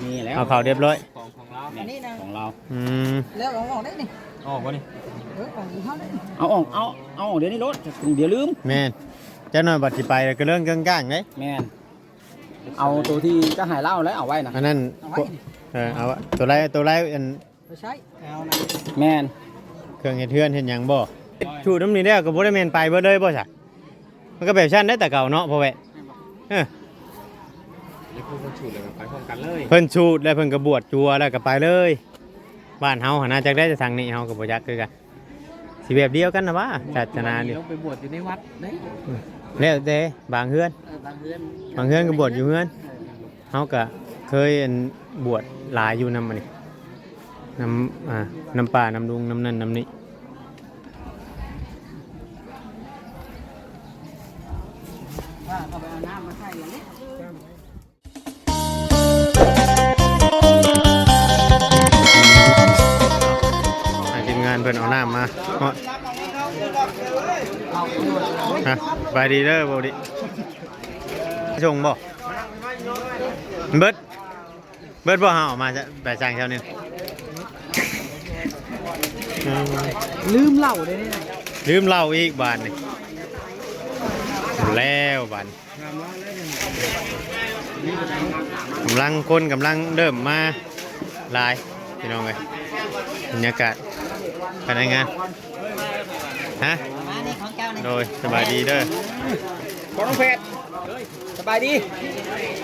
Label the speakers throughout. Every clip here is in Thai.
Speaker 1: นี่แล้ว
Speaker 2: เอาเขาเรียบร้อย
Speaker 3: ของของเรา
Speaker 1: อันนี้นะ ของเรา
Speaker 2: อืม
Speaker 4: แล้วเอาออกได้นี่
Speaker 3: ออกวะนี่
Speaker 4: เออของเขาได้นี่
Speaker 1: เอาออกเอาเอาออกเดี๋ยวนี้รถเดี๋ยวลืม
Speaker 2: แม่นเจ้าหน่อยบัดสิไปแล้วก็เรื่องเกงก้างเด้
Speaker 1: แม่นเอาตัวที่จะหายเหล้าแล้วเอาไว้นะ
Speaker 2: อันนั้น
Speaker 4: เอาไว้นี่
Speaker 2: เออเอาอะตัวไรตัวไรอัน
Speaker 4: ไปใช้เอานะ
Speaker 1: แม่น
Speaker 2: เครื่องเฮ็ดเทือนเฮ็ดหยังบ่ชูน้ำนี่แล้วก็บ่ได้แม่นไปเบิดเลยบ่ซะมันก็แบบชั้นได้แต่เก่าเนาะพ่อแวะเออ
Speaker 3: เดี๋ยวพูดคนฉุดเลยไปพร้อมกันเลย
Speaker 2: เพิ่นชูดแล้วเพิ่นก็บวชจัวแล้วก็ไปเลย บ้านเฮาหนน่าจักได้จะทางนี้เฮาก็บ่จักคือกันสิแบบเดียวกันนะว่าศาสนาเดียว
Speaker 3: ต้องไปบวชอยู่ในวัดเด้
Speaker 2: แล้วแต่บางเฮือน
Speaker 4: เออบางเรือน
Speaker 2: บางเฮือนก็บวชอยู่เฮือนเฮาก็เคยอันบวชหลายอยู่นำอันนี้น้ำอ่าน้ำป่าน้ำลุงน้ำนั่นน้ำนี้
Speaker 4: เพิ่
Speaker 2: นเอาน้ำมาฮอดฮะบายดีเด้อบ่ดิชงบ่เบิดเบิดบ่เฮาเอามาจะแบบสั่งเท่านี้อืม
Speaker 4: ลืมเหล้าเลยนี่นะ
Speaker 2: ลืมเหล้าอีกบาทนี่แล้วบาทกำลังคนกำลังเริ่มมาหลายพี่น้องเลยบรรยากาศ ภายในงาน ฮะ
Speaker 4: มานี่ของเจ้านี่
Speaker 2: โดยสบายดีเด้อ
Speaker 1: พอน้องเพชรสบายดี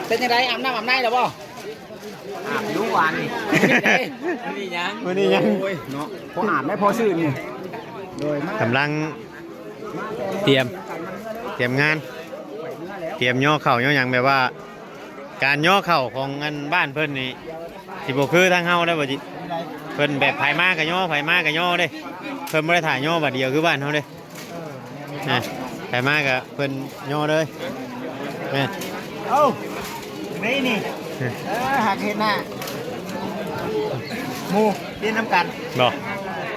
Speaker 1: เป็นยังไงอาบน้ำอาบในแล้วบ่
Speaker 4: อาบดูหวานนี่
Speaker 1: นี่ยัง
Speaker 2: วันนี้ยัง
Speaker 1: โอ้ยเนาะพออาบไม่พอชื่อนี่โดยมาก
Speaker 2: กำลังเตรียม เตรียมงาน เตรียมย่อเข่าย่อหยังแบบว่า การย่อเข่าของอันบ้านเพิ่นนี่สิบ่คือทางเฮาได้บ่จิ เพิ่นแบบไผมาก็ย่อไผมาก็ย่อเด้เพิ่นบ่ได้ถ่ายย่อบัดเดียวคือบ้านเฮาเด้นะไผมาก็เพิ่นย่อเลยแม่น
Speaker 4: เอ้านี่นี่เออหักเห็นหน้าหมูเรียนน้ำกัน
Speaker 2: บ่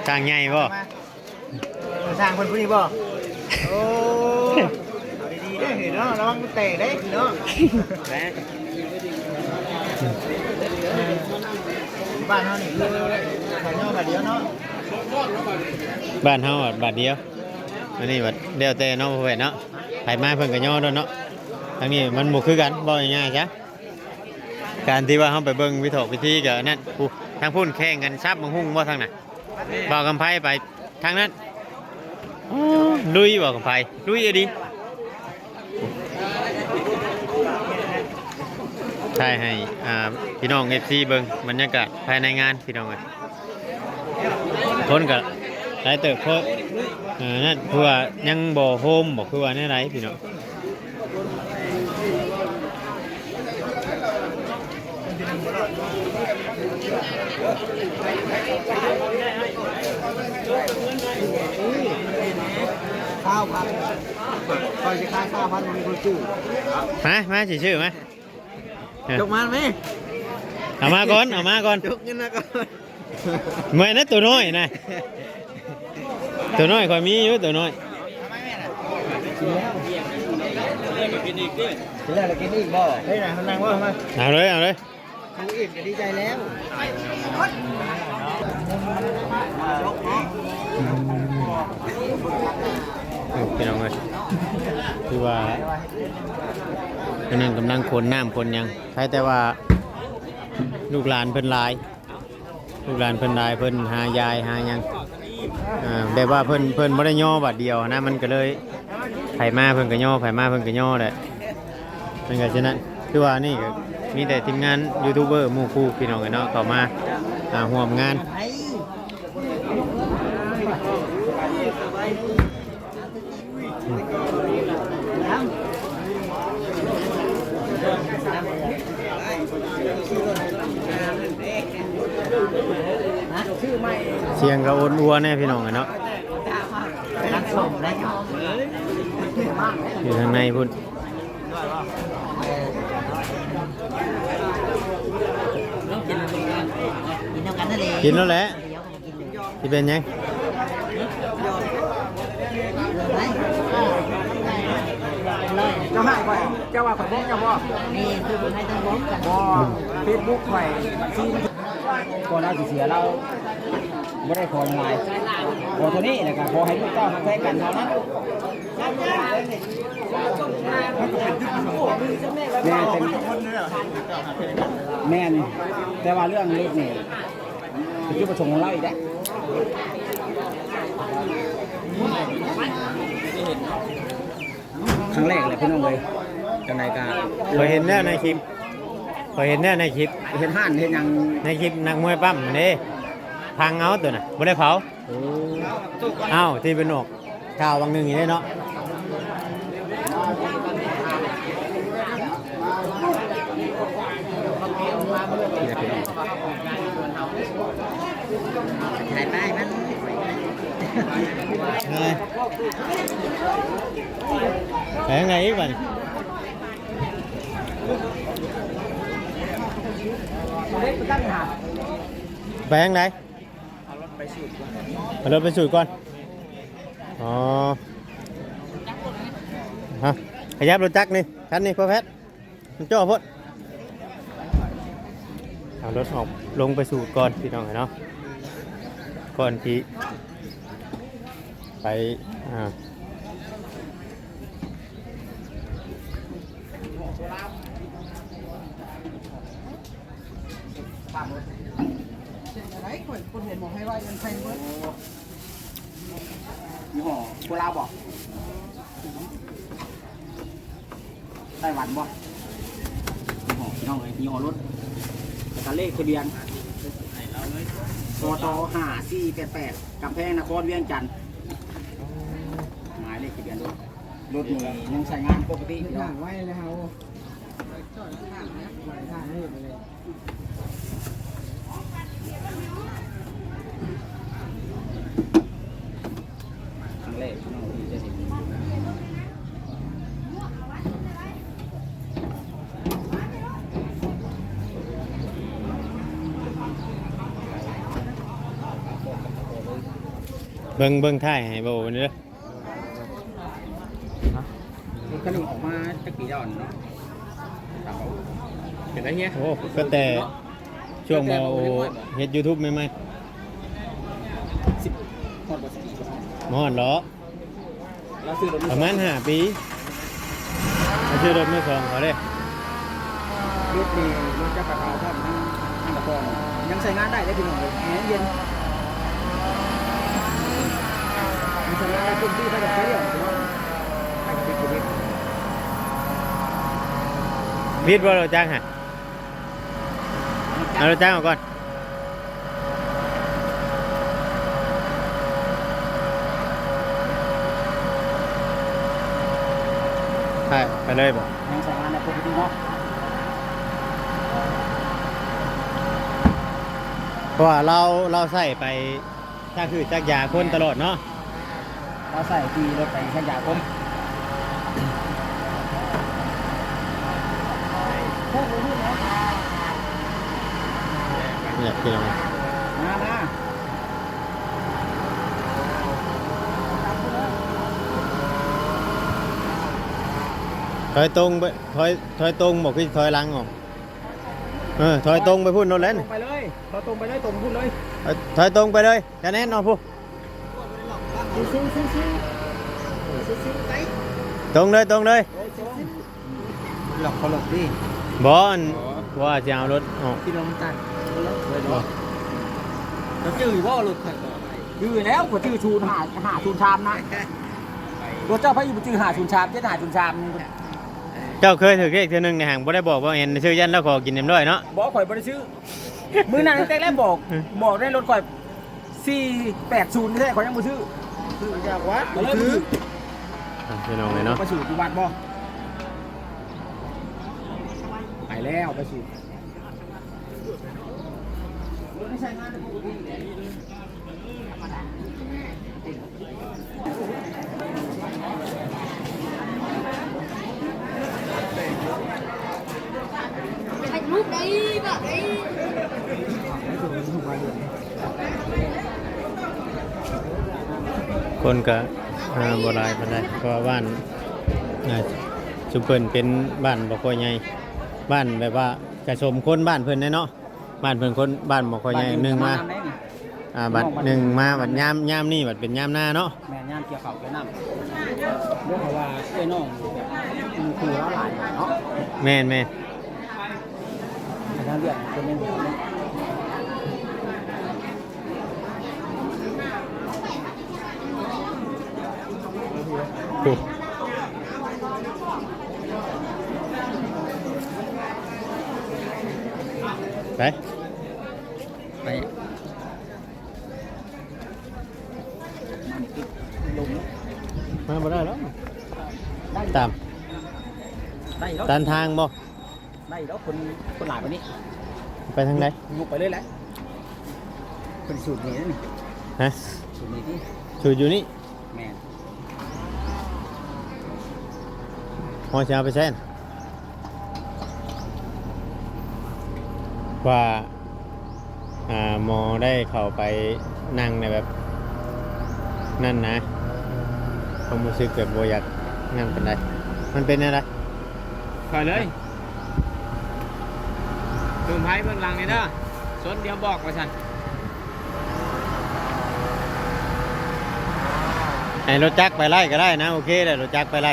Speaker 2: สร้างใหญ่บ่
Speaker 4: มาสร้างคนผู้นี้บ่โอ้เอาดีๆเด้อเห็นเนาะระวังมันเตะเด้อเนาะ บ้านเฮานี่คือขายย่อแบบเดียวเนาะ
Speaker 2: บ้านเฮาอะบาดเดียว อันนี้บัดเดียวแต่เนาะพ่อแม่เนาะไผมาเพิ่นก็ย่อด้วยเนาะทางนี้มันบ่คือกันบ่ง่ายๆจ้ะการที่ว่าเฮาไปเบิ่งวิถีวิธีก็นั่นผู้ทางพุ่นแข่งกันซับมังหุ่งบ่ทางน่ะบ่าวกำไผไปทางนั้นลุยบ่กำไผลุยอะดีใช่ให้อ่าพี่น้อง FC เบิ่งบรรยากาศภายในงานพี่น้องเอ้ยคนก็หลายเติบเพราะเอ่อนั่นเพื่อยังบ่โฮมบ่คือว่าแนี่ไรพี่น้อง
Speaker 4: ข้าวพันคอยจะค้าข้าวพันมีคนจื้อ
Speaker 2: มามาสิชื่อมาเออ
Speaker 4: จกมาไหม
Speaker 2: เอามาก่อนเอามาก่อน
Speaker 4: จกเงินมาก่อน
Speaker 2: เมื่อนั้นตัวน้อยนะตัวน้อยคอยมีอยู่ตัวน้อย
Speaker 4: กินแล้วกินอีกบ่เฮ้ยนายเขานั่งว่ามา
Speaker 2: เอาเลยเอาเลย
Speaker 4: ดูอิ่มก็ดีใจแล้วจกเนาะ
Speaker 2: อืมพี่น้องเลยคือว่า อันนั้นกำลังคนน้ำคนหยังใช่แต่ว่าลูกหลานเพิ่นหลาย ลูกหลานเพิ่นหลายเพิ่นหายายหาหยังอ่าแบบว่าเพิ่นเพิ่นบ่ได้ย่อบัดเดียวนะมันก็เลยไผมาเพิ่นก็ย่อไผมาเพิ่นก็ย่อแหละมันก็ฉะนั้นคือว่านี่ก็มีแต่ทีมงานยูทูบเบอร์หมู่คู่พี่น้องกันเนาะเข้ามาอ่าร่วมงาน เสียงก็อ้วนอัวแน่พี่น้องกันเนาะ
Speaker 4: รักส่งได้เหรอ
Speaker 2: อยู่ทางในพุ่น
Speaker 4: กินน้ำกันนั่นเอง
Speaker 2: กินแล้วแหละ
Speaker 4: เดี๋ยวผมกินเลย
Speaker 2: ที่เป็นยัง
Speaker 4: เจ้าหายไปเจ้า
Speaker 1: จ้าว่าข่อยบอกเจ้าบ่
Speaker 5: นี่คือคนให้ทั้งวงกัน
Speaker 1: บ่เฟซบุ๊กข่อยซีนก่อนเราสิเสียเรา บ่ได้ขอหมายขอเท่านี้แหละก็ขอให้ลูกเจ้าทักแท้กันเท่านั้นแม่เป็น
Speaker 4: คนนี่เหรอ
Speaker 1: แม่นแต่ว่าเรื่องเล็กนี่คือจุดประสงค์ของเราอีกแล้วครั้งแรกเลยพี่น้องเลยจังไรกัน
Speaker 2: เคยเห็นแน่ในคลิปเคยเห็นแน่ในคลิป
Speaker 1: เห็นห่านเห็นหยัง
Speaker 2: ในคลิปนักมวยปั้มนี่ พังเอาตัวน่ะบ่ได้เผาเอ้าที่เป็นออกข่าวบางหนึงอย่างนี้เนาะ
Speaker 5: ถ่ายป้ายมัน
Speaker 2: ไงไปยังไงอีกบ้านี่ไปยังไงเอารถ ไปสูตรก่อนเอารถไปสูตรก่อน อ๋อ ฮะ ขยับรถจักรนี่คันนี้พ่อแพทย์มันจ่อพดเอารถออกลงไปสูตรก่อนพี่น้องเนาะ ก่อนที่ไป อ่า
Speaker 5: อะไรคนคนเห็นบอกให้ว่ายังแพงเบิด
Speaker 1: ยี่ห้อโคลาบอกไต้หวันบอกยี่ห้อพี่น้องเลยยี่ห้อรถแล้วก็เลขทะเบียนกตห้าสี่แปดแปดกำแพงนครเวียงจันทร์หมายเลขทะเบียนรถรถนี่ยังใช้งานปกติพี่น้อ
Speaker 5: ห่างงไว้เลยเขาจอดข้างนะไว้ข้างให้ไปเลย
Speaker 1: ครั้งแรกพี่น้องที่จะเห็น
Speaker 2: เบิ่งเบิ่งท่ายให้บ่วันนี้เด้อ
Speaker 1: รถคันนี้ออกมาจากปีเดียวเนาะครับผม
Speaker 3: เห็นได้เงี้ย
Speaker 2: โอ้ก็แต่ช่วงบ่เฮ็ด YouTube ใหม่
Speaker 1: สิบหอดบสิบ
Speaker 2: ๆมอดเหรอ
Speaker 1: เราซื้อรถ
Speaker 2: ประมาณ5ปีมาซื้อรถมือสองเขาเด้
Speaker 1: รถนี่รถจักรยานทอดทั้งทั้งกระป๋องยังใช้งานได้ได้พี่น้องเลยแอร์เย็น มันใช้งานได้เต็มที่ได้แบบเดียวพี่น้องไปกับพี่กูดิ
Speaker 2: พีดบ่เราจ้างฮะเอาเราจ้างเอาก่อนไปไปเลยบ่
Speaker 1: กเนาะ
Speaker 2: เพราะว่าเราเราใส่ไปถ้าคือจักยาคนตลอดเนาะ
Speaker 1: เราใส่ทีรถไปขยะผม
Speaker 2: เนี่ยพี่น้อง
Speaker 1: มามา
Speaker 2: ถอยตรงไปถอยถอยตรงบอกพี่ถอยหลังออกเออถอยตรงไปพูดโน่นแล้ว
Speaker 1: ตร
Speaker 2: นี่
Speaker 1: งไปเลยเราตรงไปเลยตรงพูดเลย
Speaker 2: ถอยถอยตรงไปเลยจะแน่นอนพูด ตรงเลยตรงเลย
Speaker 1: หลอกเขาหลอกดิ
Speaker 2: บอลว่าจะเอารถออก
Speaker 1: ที่เราตัดเลยเนาะเราจื้อว่าหลุดจื้อแล้วกว่าจื้อชูนหาหาชูนชามนะตัวเจ้าพระอยู่จื้อหาชูนชามเจ้าหาชูนชาม
Speaker 2: เจ้าเคยถือเค้กเท่านึงในห่างบ่ได้บอกว่าเห็นชื่อยันแล้วขอกินเอ็มด้วยเนาะ
Speaker 1: บอกข่อยบริซื้อมือนั้นตั้งแต่แรกบอกบอกได้รถข่อยสี่แปดศูนย์ใช่ข่อยยังบ่ซื้อ
Speaker 5: ซื้อจากวัด
Speaker 1: มาเลยซื้อ
Speaker 2: อะพี่น้องเลยเนาะ
Speaker 1: ไปสู่จุบันบ่ไปแล้วไปสู่
Speaker 6: Thành lúc đấy, bảo đấy.
Speaker 2: คนก็อ่าบ่หลายปานใดเพราะว่าบ้านอ่าชุมเพิ่นเป็นบ้านบ่ค่อยใหญ่บ้านแบบว่ากระชมคนบ้านเพิ่นแน่เนาะบ้านเพิ่นคนบ้านบ่ค่อยใหญ่หนึ่งมา
Speaker 1: ได้นี่
Speaker 2: อ่าบัดหนึ่งมาบัดยามยามนี่บัดเป็นยามหน้าเนาะ
Speaker 1: แม่ย่ามเกี่ยวข้าวเกี่ยวน้ำเรื่องว่าเอ้ยน้องแบบมันคือละหลายเนาะ
Speaker 2: แม่นแม่น
Speaker 1: ทางเรื่องคนนึง
Speaker 2: โอ้ ไป
Speaker 1: ไปลง
Speaker 2: มาบ่ได้แล้วตาม
Speaker 1: ได้แล้ว
Speaker 2: ตามทางบ่
Speaker 1: ได้แล้วคนคนหลายวันนี้
Speaker 2: ไปทางใด
Speaker 1: ลุกไปเลยแหละเป็นสูตรนี้นี่
Speaker 2: ฮะ
Speaker 1: สูตรนี้ที่
Speaker 2: ชูอยู่นี่
Speaker 1: แม่
Speaker 2: พอจะเอาไปแช่นว่าอ่าหมอได้เข้าไปนั่งในแบบ นั่นนะความรู้สึกแบบโบอยากนั่นเป็นไรมันเป็นอะไร
Speaker 3: ถอยเลยดูไพ่เบื้องหลังนี่เด้อสนเดี๋ยวบอกว่าฉัน
Speaker 2: ให้รถจักรไปไล่ก็ได้นะ โอเคเลยรถจักรไปไล่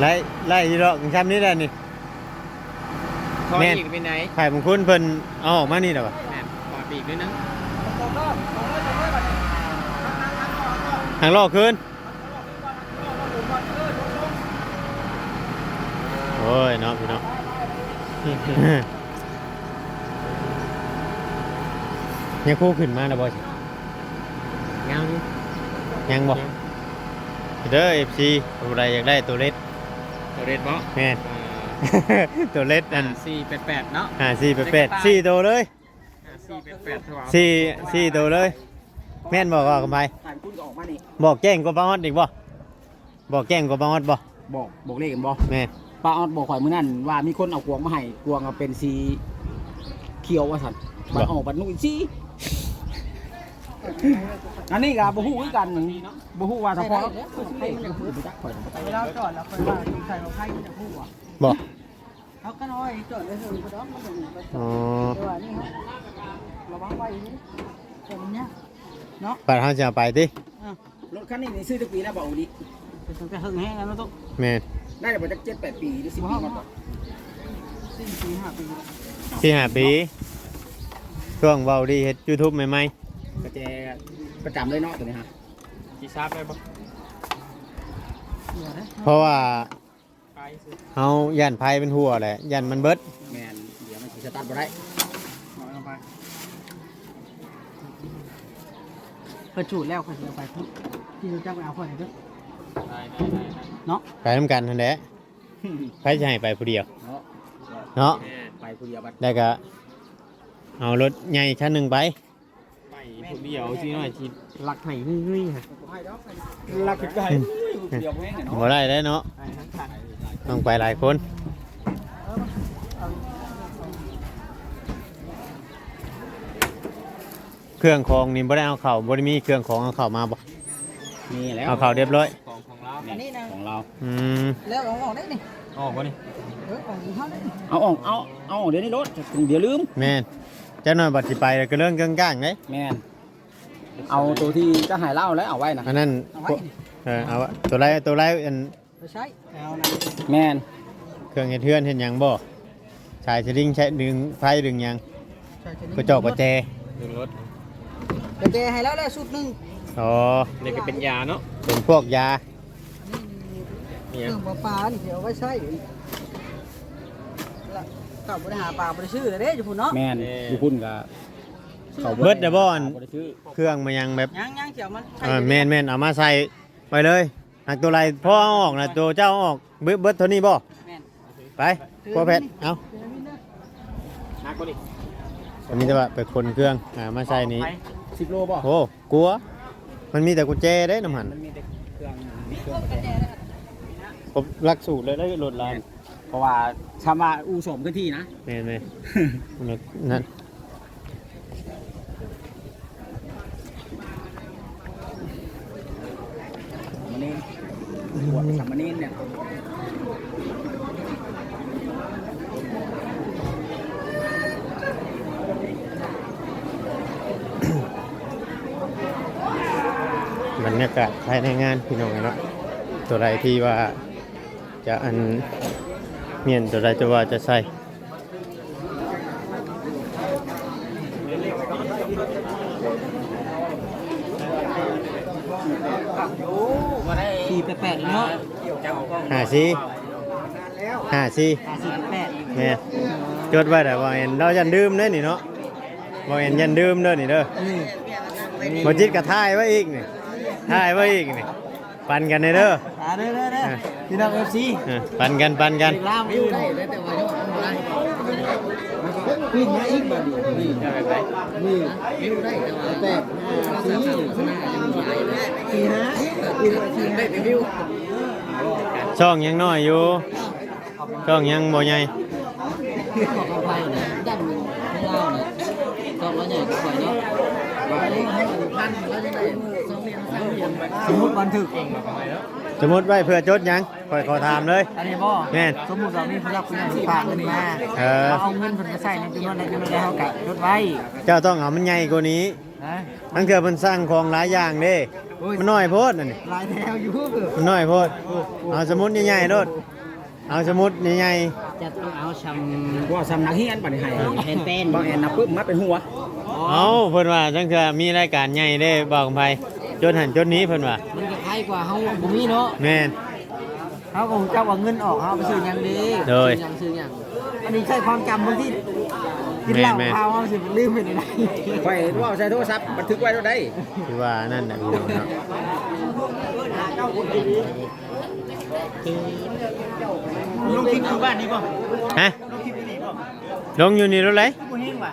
Speaker 2: ไล่ไล่ยีดอกช้ำนี้แหละนี่
Speaker 3: ถอย
Speaker 2: แม่น
Speaker 3: อีกไปไหน
Speaker 2: ไข่มงคุณเพิ่นเอาออกมานี่แล้วปะ
Speaker 3: แม่นถอยไปอีกด้วยนะ
Speaker 2: ทางลอกคืนโอ้ยเนาะพี่เนาะยังคู่ขึ้นมาแล้วบ่สิ
Speaker 3: เงาอยู่
Speaker 2: ยังบ่เด้อ FC ผู้ใดอยากได้ตัวเล็ก
Speaker 3: ตัวเรดบอ
Speaker 2: แม่น ตัวเล็กนั่น
Speaker 3: สี่แปดแปดเนาะ
Speaker 2: ห้าสี่แปดแปดสี่ตัวเลย
Speaker 3: สี่แปดแปดถวาย
Speaker 2: สี่สี่ตัวเลย แม่นบอกว่ากันไป
Speaker 1: ถ่ายคุณก็ออกมานี่
Speaker 2: บอกแจ้งกว่าป้าฮอดอีกบ่บอกแจ้งกว่าป้าฮอดบ่
Speaker 1: บอกบอกเลขกันบ่
Speaker 2: แม่น
Speaker 1: ป้าออดบอกข่อยมื้อนั้นว่ามีคนเอากวงมาให้กวงเอาเป็นสีเขียวว่าซั่นบัดออกบัดนุ่นสี อันนี้ก็บ่ฮู้คือกันเหมือนบ่ฮู้ว่าถ้าพอแล้วให้มันจะฮู้บ่จักข่อยบ่จัก
Speaker 4: เวลาจอดแล้วค่อยว่าใส่ของไข่จะพูดอะ
Speaker 2: บอก
Speaker 4: เขาก็น้อยจอดเลยเถอะก็ต้องมาดูไป
Speaker 2: อ๋อ
Speaker 4: แต่ว่านี่ระวังไว้นี่แต่มันเนี้ยเนาะ
Speaker 2: ปัดเขาจะเอาไปติ
Speaker 1: รถคันนี้นี่ซื้อตั้งปีแล้วบ่เอาดิ
Speaker 4: เป็นจะหึงแห้งแล้วต้อง
Speaker 2: แม่น
Speaker 1: ได้แต่บ่จัก7 8ปีหรือ10ปีมาก่อน
Speaker 4: สี่ปีห้าปี
Speaker 2: สี่ห้าปีช่วงเบาดีเฮ็ดยูทูบใหม่
Speaker 1: ก็แจประจำเลยเนาะตัวนี้ฮะ
Speaker 3: กี่ชาร์จไปบ่
Speaker 4: หัวนะ
Speaker 2: ๆเพราะว่า
Speaker 3: ไปสิ
Speaker 2: เฮาย่านภัยเป็นหัวแหละย่านมันเบิด
Speaker 1: แม่นเดี๋ยวมันสิสตาร์ทบ่ได้
Speaker 4: เปิดจูดแล้วค่อยเอาไปพุ่ที่รู้จักไปเอาค่อยเด้อ
Speaker 3: ได้ได้ได้ได้
Speaker 4: เนาะ
Speaker 2: ไปนํกันนั่นแหละใครจะให้ไปผู้เดียว
Speaker 1: เนาะ
Speaker 2: เนาะ
Speaker 3: แม่น
Speaker 1: ไปผู้เดียวบัด
Speaker 2: แล้วก็เอารถใหญ่คันหนึงไป
Speaker 3: ไปผู้ เดียวสิหน่อยทีรักไห้เฮ้ยๆฮะ
Speaker 1: ลักขึ้นไปผู้เดียวแม่งเนาะ
Speaker 2: บ่ได้แล้วเนาะ
Speaker 3: ไปทั้งคัน
Speaker 2: ต้องไปหลายคนเครื่องของนี่บ่ได้เอาเข้าบ่ได้มีเครื่องของเอาเข้ามาบ่
Speaker 1: นี่แล้ว
Speaker 2: เอาเข้าเรียบร้อย
Speaker 3: ของของเรา
Speaker 4: อันนี้นะ
Speaker 1: ของเรา
Speaker 2: อืม
Speaker 4: แล้วเอาออกได้นี่
Speaker 3: ออกวะนี่
Speaker 4: เออของเขาได้นี่
Speaker 1: เอาออกเอาเอาออกเดี๋ยวนี้รถเดี๋ยวลืม
Speaker 2: แม่นเจ้าหน่อยบัดสิไปแล้วก็เรื่องเกรื่องก้างเด้
Speaker 1: แม่น เอาตัวที่จะหายเหล่าแล้วเอาไว้นะ
Speaker 2: อันนั้น
Speaker 4: เอาไว้นี่
Speaker 2: เออเอาอะตัวไรตัวไรอัน
Speaker 4: ไปใช้เอานะ
Speaker 1: แม่น
Speaker 2: เครื่องเฮ็ดเทือนเห็นหยังบ่สายสลิงใช้ดึงไฟดึงหยัง
Speaker 4: ใช้ชนิด
Speaker 2: กระจอกกระแจ
Speaker 3: ดึงรถ
Speaker 4: กระเจให้แล้วแล้วสุดหนึง
Speaker 2: อ๋อ
Speaker 3: นี่ก็เป็นยาเนาะ
Speaker 2: เป็นพวกยา
Speaker 4: เครื่องปลาปลานี่เอาไว้ใช้ละกลับไปหาปลาไปซื้อเลยเด้อยู่พุ่นเนาะ
Speaker 1: แม่นอยู่พุ่นกับ เขา
Speaker 2: เบิดเดบอน
Speaker 1: บ่ได้ซื้อ
Speaker 2: เครื่องมายังแบบ
Speaker 4: ยังยังเสียวมัน
Speaker 2: เออแม่นแม่นเอามาใส่ไปเลยหากตัวไรพ่อเอาออกนะตัวเจ้าเอาออกเบิดเบิดเท่านี้บ่
Speaker 4: แม่น
Speaker 2: ไปพ่อแพทย์เอา
Speaker 1: นักบ่ดิ
Speaker 2: อันนี้จะว่าไปคนเครื่องอ่ามาใส่นี้
Speaker 1: สิบโลบ่
Speaker 2: โอ้กลัว มันมีแต่กุญแจเด้น้ำหัน
Speaker 1: มันมีแต่เครื่องมีเครื่องประแจ
Speaker 2: ครบหลักสูตรเลยได้รถลาน
Speaker 1: เพราะว่าชาว่าอูสมขึ้นที่นะ
Speaker 2: แม่นไหมนั่น
Speaker 1: บ วชเป็นสามเณรเนี่ย
Speaker 2: บรรยากาศภายในงานพี่น้องเนาะตัวไรที่ว่าจะอันเมียนตัวไรจะว่าจะใส่
Speaker 4: สี่แปดเนาะ
Speaker 2: หาซีหาซี
Speaker 4: สี่แปด
Speaker 2: แม่จดไว้แต่ว่าเห็นเรายันดื่มเด้อนี่เนาะบ่เห็นยันดื่มเด้อนี่เด้อบ่จิตก็ถ่ายไว้อีกนี่ถ่ายไว้อีกนี่ปันกันเด้อเด้อ
Speaker 4: อ่าเด้อเด้อเด้อพี่น้องเอฟซี
Speaker 2: เออปันกันปันกัน
Speaker 4: ล่ามอื่นขึ้นมาอีกแบบนี้นี่นี่ได้แปดสี่ สี่ห้าสี่ห้าได้วิว
Speaker 2: ช่องยังน้อยอยู่ช่องยังบ่ใหญ่
Speaker 5: ของเราไปเนี่ยยันของเราเนี่ยต้องเราใหญ่ก็ปล่อยเนาะไปเลยให้พันแล้วจะได้สองเหรียญสามเหรียญ
Speaker 4: สมมติบันทึก
Speaker 2: สมมุติไว้เพื่อจดหยังค่อยขอถามเลย
Speaker 4: อันนี้บ่
Speaker 2: แม่น
Speaker 4: สมมติเรามีผู้รับผู้ใหญ่ฝากเงินมา
Speaker 2: เออ
Speaker 4: เราเอาเงินเพิ่นมาใส่ในจำนวนใดจำนวนใดเฮากะจดไว้
Speaker 2: เจ้าต้องเอามันใหญ่กว่านี้
Speaker 4: นะ
Speaker 2: ทั้งเถื่อเพิ่นสร้างของหลายอย่างเด้มันน้อยโพดนั่นนี่
Speaker 4: ลายแถวอยู่
Speaker 2: มันน้อยโพดเอาสมุดใหญ่ๆโลดเอาสมุดใหญ่
Speaker 5: จะต้องเอาช
Speaker 1: ว่าสำนักเฮียนปัดนี้ให้ำ
Speaker 5: แผ่นเป็น
Speaker 1: บางแอนนับปึ๊บมาเป็นหัว
Speaker 2: ๆเอาเพิ่นว่าทั้งเถื่อมีรายการใหญ่เด้บอกกับไผจดหันจดนี้เพิ่นว่า
Speaker 5: มันก็คล้ายกว่าเฮาบ่มีเนาะ
Speaker 2: แม่น
Speaker 4: เขาก็เจ้าว่าเงินออกเขาเอาไปซื้อหยังดี
Speaker 2: โดย
Speaker 5: ซื้อหยังซื้อหยัง
Speaker 4: อันนี้ใช่ความจำบางที่ กินเหล้า
Speaker 2: แม่นๆ
Speaker 4: พาวเอาสิลืมไปไหน
Speaker 1: ไปว่าใช้โทรศัพท์บันทึกไว้ได้
Speaker 2: คือว่านั่นน่ะพี่น้องเนาะ
Speaker 4: ลูกคิดอยู่บ้านนี้ป่ะ
Speaker 2: ฮะ
Speaker 4: ลูกคิดอยู่นี่ป่ะ
Speaker 2: ลงอยู่นี่รถไหล
Speaker 4: กูเฮงป่ะ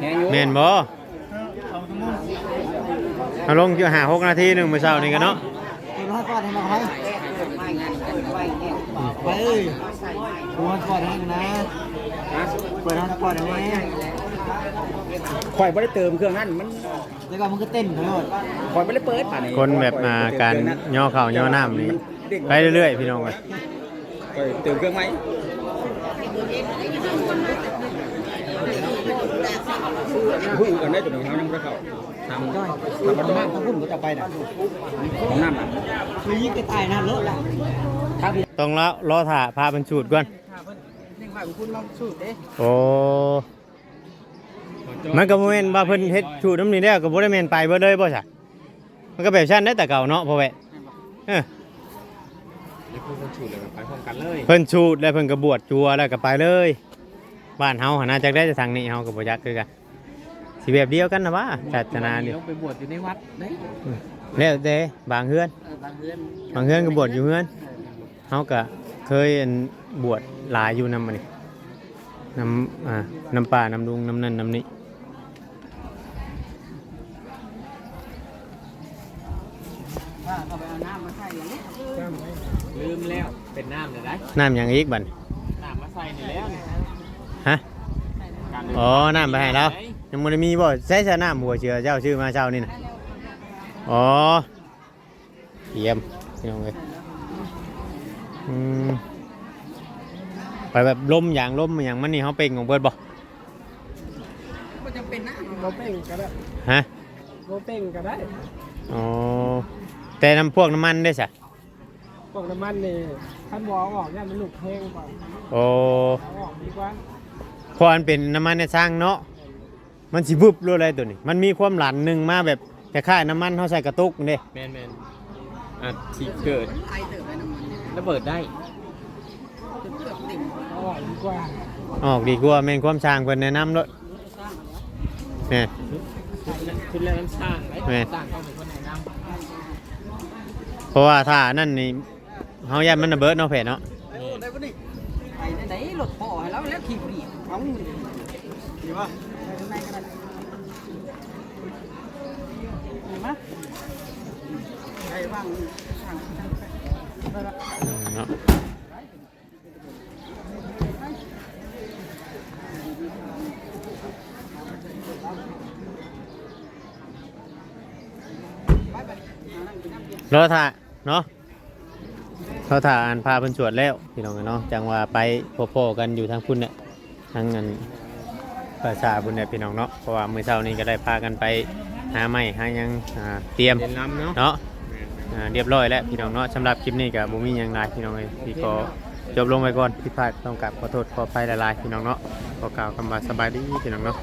Speaker 1: แหงอยู่
Speaker 2: แม่นบ่
Speaker 4: สองชั่วโมง
Speaker 2: เอาลงอยู่หาหกนาทีหนึงมื้อเช้านี่กันเนาะ
Speaker 4: กูร้อยก่อนให้มาให้ไปเอ้ยกูร้อยก่อนให้นะ เปิดร้านก่อนให้แม่
Speaker 1: ข่อยไม่ได้เติมเครื่องนั้นมัน
Speaker 4: แล้วก็มึงก็เต้นไปหมด
Speaker 1: ข่อยไม่ได้เปิดป่านนี้
Speaker 2: คนแบบอ่าการย่อเข่าย่อน้ำนี่ไปเรื่อยๆพี่น้องเอ้ย
Speaker 1: ข่อยเติมเครื่องไหมผู้อื่นกันได้ตัวหนึ่งเขายังไม่ได้เข้าทำได้ทำมันมากถ้าพุ่นก็จะไปน่ะของน้ำน่ะ
Speaker 4: คือยิ่งจะตายนะเลอะละ
Speaker 1: ถ้าพี่
Speaker 2: ต้องรอรอถ่าพาเพิ่นสูตรก่อน
Speaker 4: เร่งว่าคุณลองสูตรเด้
Speaker 2: โอ้มันก็บ่แม่นว่าเพิ่นเฮ็ดชูน้ำนี่แล้วก็บ่ได้แม่นไปเบิดเลยบ่ซะมันก็แบบชั้นได้แต่เก่าเนาะพ่อแวะเออ
Speaker 3: เดี๋ยวพูดกันฉุดเลยไปพร้อมกันเลย
Speaker 2: เพิ่นชูดแล้วเพิ่นก็บวชจัวแล้วก็ไปเลย บ้านเฮาหนน่าจักได้จะทางนี้เฮาก็บ่จักคือกันสิแบบเดียวกันนะว่าศาสนานี่
Speaker 3: ต้องไปบวชอยู่ในวัดได้
Speaker 2: แล้วแต่บางเฮือน
Speaker 5: เออบางเรือน
Speaker 2: บางเฮือนก็บวชอยู่เฮือนเฮาก็เคยอัน บวชหลายอยู่นำมันนี่น้ำอ่าน้ำป่าน้ำดุงน้ำนั่นน้ำนี้
Speaker 5: ว่าเขาไปเอาน้ำมาใส่อย่างนี้
Speaker 3: ลืมแล้วเป็นน้ำเลยได้
Speaker 2: น้ำหยังอีกบัด
Speaker 3: น้ำมาใส่นี่แล้วเนี่ย
Speaker 2: ฮะ
Speaker 3: การ
Speaker 2: อ๋อน้ำไปให้เรายังไม่ได้มีบ่ใช้ชาน้ำหัวเชือเจ้าชื่อมาเจ้านี่นะอ๋อเยี่ยมพี่น้องเลยอืม ไปแบบลมอย่างลมอย่างมันนี่เขาเป็นของเบิดบ่
Speaker 5: ก็จะเป็นนะ
Speaker 4: โมเป้งก็ได้
Speaker 2: ฮะ
Speaker 4: โมเป้งก็ได้
Speaker 2: อ๋อแต่น้ำพวกน้ำมันได้สะ
Speaker 4: พวกน้ำมันนี่ท่านบอกออกเนี่ยมันหลุดแห้งก่อน
Speaker 2: โอ้
Speaker 4: เอาออกดีกว่า
Speaker 2: เพราะมันเป็นน้ำมันในสร้างเนาะมันสิบุบรู้อะไรตัวนี้ มันมีความหลันหนึ่งมาแบบคล้ายๆน้ำมันเขาใส่กระตุกนี่
Speaker 3: แมนแมนอะที่เกิด
Speaker 5: ไอเติบไปน้ำมันเนี่ย
Speaker 3: ระเบิดได้
Speaker 5: จนเกือบติ่ม
Speaker 4: เอาออกดีกว่า
Speaker 2: ออกดีกว่าแม่นความช่างเพิ่นแนะนำด้วยเนี่ย
Speaker 3: ขึ้นแล้วน้ำสร้างไหม
Speaker 2: แม่น
Speaker 3: สร้างต้องเป็นคนไหนน
Speaker 2: เพราะว่าถ้านั่นนี่เฮายันมันระเบิดเนาะเพจเนาะ
Speaker 5: ได้ปะนี่ไปได้ไหนรถพ่อให้เราแล้วขี่บุหรี่เอา
Speaker 4: ดีป่ะ
Speaker 5: ไปข้างในก็ได้เห็นไหมไอ้ว่างทางทางไป
Speaker 2: เนาะ รอถ่าเนาะเขาถ่าอ่านพาเพิ่นสวดแล้วพี่น้องเนาะจังว่าไปพบๆกันอยู่ทางพุ่นเนี่ยทางเงินภาษาพุ่นเนี่ยพี่น้องเนาะเพราะว่ามื้อเช้านี้ก็ได้พากันไปหาไม้หาหยังอ่าเตรียม
Speaker 3: เล่นน้ำเนาะ
Speaker 2: เนาะอ่าเรียบร้อยแล้วพี่น้องเนาะสำหรับคลิปนี้ก็บ่มีหยังหลายพี่น้องเอ้ยที่ขอจบลงไปก่อนที่พลาดต้องกราบขอโทษขออภัยหลายๆพี่น้องเนาะขอกล่าวคำว่าสบายดีพี่น้องเนาะ